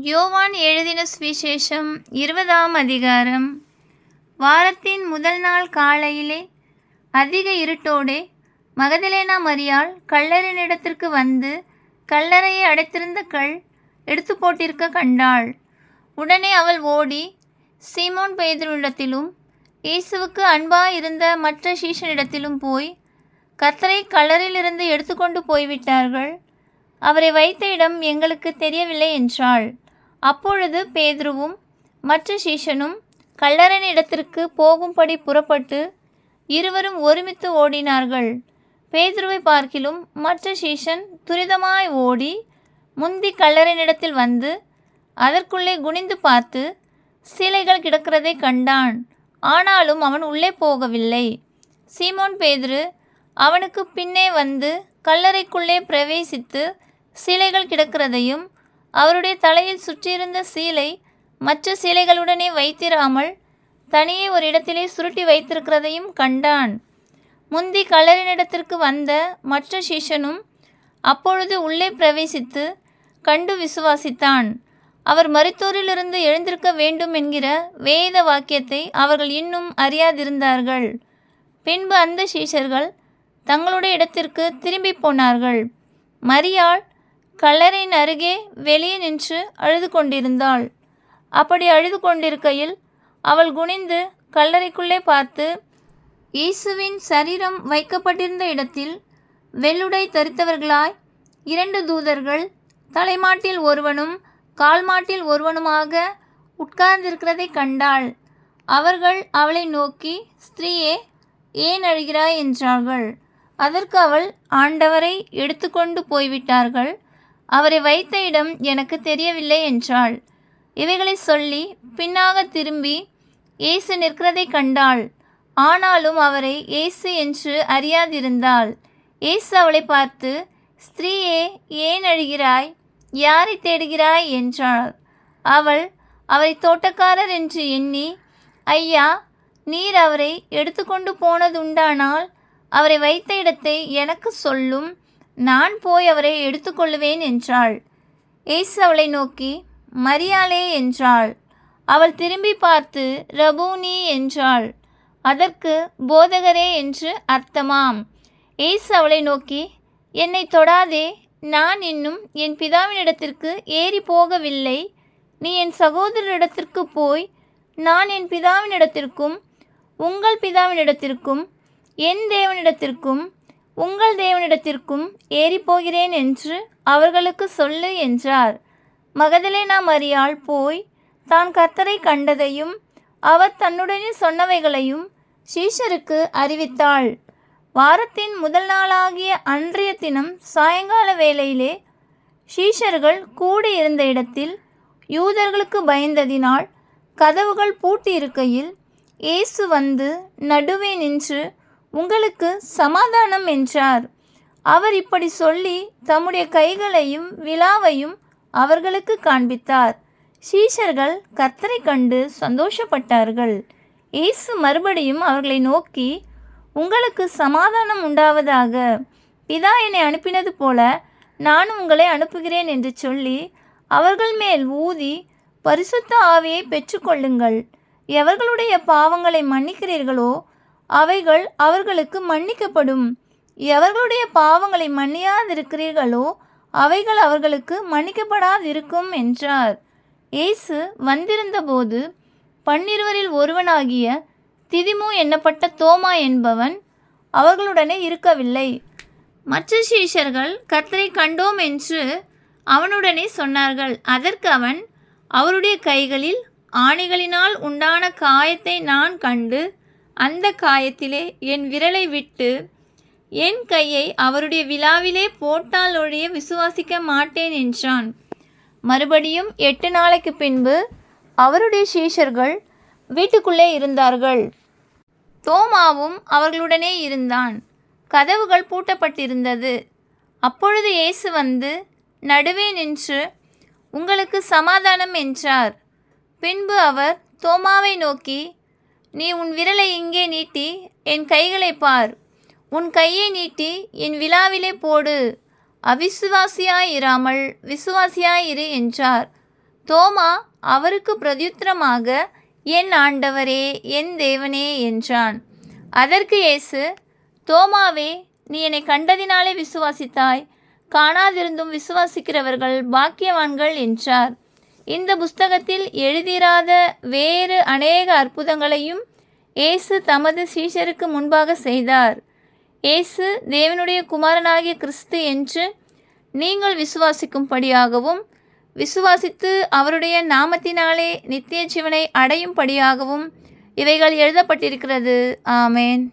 யோவான் எழுதின சுவிசேஷம் இருபதாம் அதிகாரம். வாரத்தின் முதல் நாள் காலையிலே அதிக இருட்டோடே மகதலேனா மரியாள் கல்லறினிடத்திற்கு வந்து கல்லறையை அடைத்திருந்த கல் எடுத்து போட்டிருக்க கண்டாள். உடனே அவள் ஓடி சீமோன் பேதரிடத்திலும் இயேசுவுக்கு அன்பாக இருந்த மற்ற சீஷனிடத்திலும் போய் கத்தரை கல்லறையிலிருந்து எடுத்துக்கொண்டு போய்விட்டார்கள். அவரை வைத்த இடம் எங்களுக்கு தெரியவில்லை என்றாள். அப்பொழுது பேதுருவும் மற்ற சீஷனும் கல்லறையின் இடத்திற்கு போகும்படி புறப்பட்டு இருவரும் ஒருமித்து ஓடினார்கள். பேதுருவை பார்க்கிலும் மற்ற சீஷன் துரிதமாய் ஓடி முந்தி கல்லறையினிடத்தில் வந்து அதற்குள்ளே குனிந்து பார்த்து சிலைகள் கிடக்கிறதை கண்டான். ஆனாலும் அவன் உள்ளே போகவில்லை சீமோன் பேதுரு அவனுக்கு பின்னே வந்து கல்லறைக்குள்ளே பிரவேசித்து சிலைகள் கிடக்கிறதையும் அவருடைய தலையில் சுற்றியிருந்த சீலை மற்ற சீலைகளுடனே வைத்திராமல் தனியே ஒரு இடத்திலே சுருட்டி வைத்திருக்கிறதையும் கண்டான். முந்தி கலரினிடத்திற்கு வந்த மற்ற சீஷனும் அப்பொழுது உள்ளே பிரவேசித்து கண்டு விசுவாசித்தான். அவர் மருத்தூரிலிருந்து எழுந்திருக்க வேண்டும் என்கிற வேத வாக்கியத்தை அவர்கள் இன்னும் அறியாதிருந்தார்கள். பின்பு அந்த சீஷர்கள் தங்களுடைய இடத்திற்கு திரும்பி போனார்கள். மரியாள் கல்லறையின் அருகே வெளியே நின்று அழுது கொண்டிருந்தாள் அப்படி அழுது கொண்டிருக்கையில் அவள் குனிந்து கல்லறைக்குள்ளே பார்த்து இயேசுவின் சரீரம் வைக்கப்பட்டிருந்த இடத்தில் வெள்ளுடை தரித்தவர்களாய் இரண்டு தூதர்கள் தலைமாட்டில் ஒருவனும் கால்மாட்டில் ஒருவனுமாக உட்கார்ந்திருக்கிறதை கண்டாள். அவர்கள் அவளை நோக்கி ஸ்திரீயே ஏன் அழுகிறாய்? என்றார்கள். அதற்கு அவள் ஆண்டவரை எடுத்துக்கொண்டு போய்விட்டார்கள். அவரை வைத்த இடம் எனக்கு தெரியவில்லை என்றாள். இவைகளை சொல்லி பின்னாக திரும்பி இயேசு நிற்கிறதை கண்டாள். ஆனாலும் அவரை இயேசு என்று அறியாதிருந்தாள். இயேசு அவளை பார்த்து ஸ்திரீயே ஏன் அழுகிறாய்? யாரை தேடுகிறாய்? என்றாள். அவள் அவரை தோட்டக்காரர் என்று எண்ணி ஐயா நீர் அவரை எடுத்துக்கொண்டு போனதுண்டானால் அவரை வைத்த இடத்தை எனக்கு சொல்லும். நான் போய் அவரை எடுத்துக்கொள்ளுவேன் என்றாள். ஏசு அவளை நோக்கி மரியாளே என்றாள். அவள் திரும்பி பார்த்து ரபூனி என்றாள். அதற்கு போதகரே என்று அர்த்தமாம். ஏசு அவளை நோக்கி என்னை தொடாதே நான் இன்னும் என் பிதாவினிடத்திற்கு ஏறி போகவில்லை. நீ என் சகோதரரிடத்திற்கு போய் நான் என் பிதாவினிடத்திற்கும் உங்கள் பிதாவினிடத்திற்கும் என் தேவனிடத்திற்கும் உங்கள் தேவனிடத்திற்கும் ஏறிப்போகிறேன் என்று அவர்களுக்கு சொல்லு என்றார். மகதலேனா மரியாள் போய் தான் கர்த்தரை கண்டதையும் அவர் தன்னுடனே சொன்னவைகளையும் சீஷருக்கு அறிவித்தாள். வாரத்தின் முதல் நாளாகிய அன்றைய தினம் சாயங்கால வேளையிலே ஷீஷர்கள் கூடியிருந்த இடத்தில் யூதர்களுக்கு பயந்ததினால் கதவுகள் பூட்டியிருக்கையில் இயேசு வந்து நடுவே நின்று உங்களுக்கு சமாதானம் என்றார். அவர் இப்படி சொல்லி தம்முடைய கைகளையும் விழாவையும் அவர்களுக்கு காண்பித்தார். சீஷர்கள் கர்த்தரை கண்டு சந்தோஷப்பட்டார்கள். இயேசு மறுபடியும் அவர்களை நோக்கி உங்களுக்கு சமாதானம் உண்டாவதாக. பிதா என்னை அனுப்பினது போல நானும் உங்களை அனுப்புகிறேன் என்று சொல்லி அவர்கள் மேல் ஊதி பரிசுத்த ஆவியை பெற்றுக்கொள்ளுங்கள். எவர்களுடைய பாவங்களை மன்னிக்கிறீர்களோ அவைகள் அவர்களுக்கு மன்னிக்கப்படும். எவர்களுடைய பாவங்களை மன்னியாதிருக்கிறீர்களோ அவைகள் அவர்களுக்கு மன்னிக்கப்படாதிருக்கும் என்றார். இயேசு வந்திருந்தபோது பன்னிருவரில் ஒருவனாகிய திதிமு எண்ணப்பட்ட தோமா என்பவன் அவர்களுடனே இருக்கவில்லை. மற்ற சீஷர்கள் கர்த்தரை கண்டோம் என்று அவனுடனே சொன்னார்கள். அதற்கு அவன் அவருடைய கைகளில் ஆணிகளினால் உண்டான காயத்தை நான் கண்டு அந்த காயத்திலே என் விரலை விட்டு என் கையை அவருடைய விழாவிலே போட்டால் ஒழிய விசுவாசிக்க மாட்டேன் என்றான். மறுபடியும் எட்டு நாளைக்கு பின்பு அவருடைய சீஷர்கள் வீட்டுக்குள்ளே இருந்தார்கள். தோமாவும் அவர்களுடனே இருந்தான். கதவுகள் பூட்டப்பட்டிருந்தது. அப்பொழுது இயேசு வந்து நடுவே நின்று உங்களுக்கு சமாதானம் என்றார். பின்பு அவர் தோமாவை நோக்கி நீ உன் விரலை இங்கே நீட்டி என் கைகளை பார். உன் கையை நீட்டி என் விழாவிலே போடு. அவிசுவாசியாயிராமல் விசுவாசியாயிரு என்றார். தோமா அவருக்கு பிரதியுத்தரமாக என் ஆண்டவரே என் தேவனே என்றான். அதற்கு இயேசு தோமாவே நீ என்னை கண்டதினாலே விசுவாசித்தாய். காணாதிருந்தும் விசுவாசிக்கிறவர்கள் பாக்கியவான்கள் என்றார். இந்த புஸ்தகத்தில் எழுதிராத வேறு அநேக அற்புதங்களையும் இயேசு தமது சீஷருக்கு முன்பாக செய்தார். இயேசு தேவனுடைய குமாரனாகிய கிறிஸ்து என்று நீங்கள் விசுவாசிக்கும்படியாகவும் விசுவாசித்து அவருடைய நாமத்தினாலே நித்திய ஜீவனை அடையும்படியாகவும் இவைகள் எழுதப்பட்டிருக்கிறது. ஆமேன்.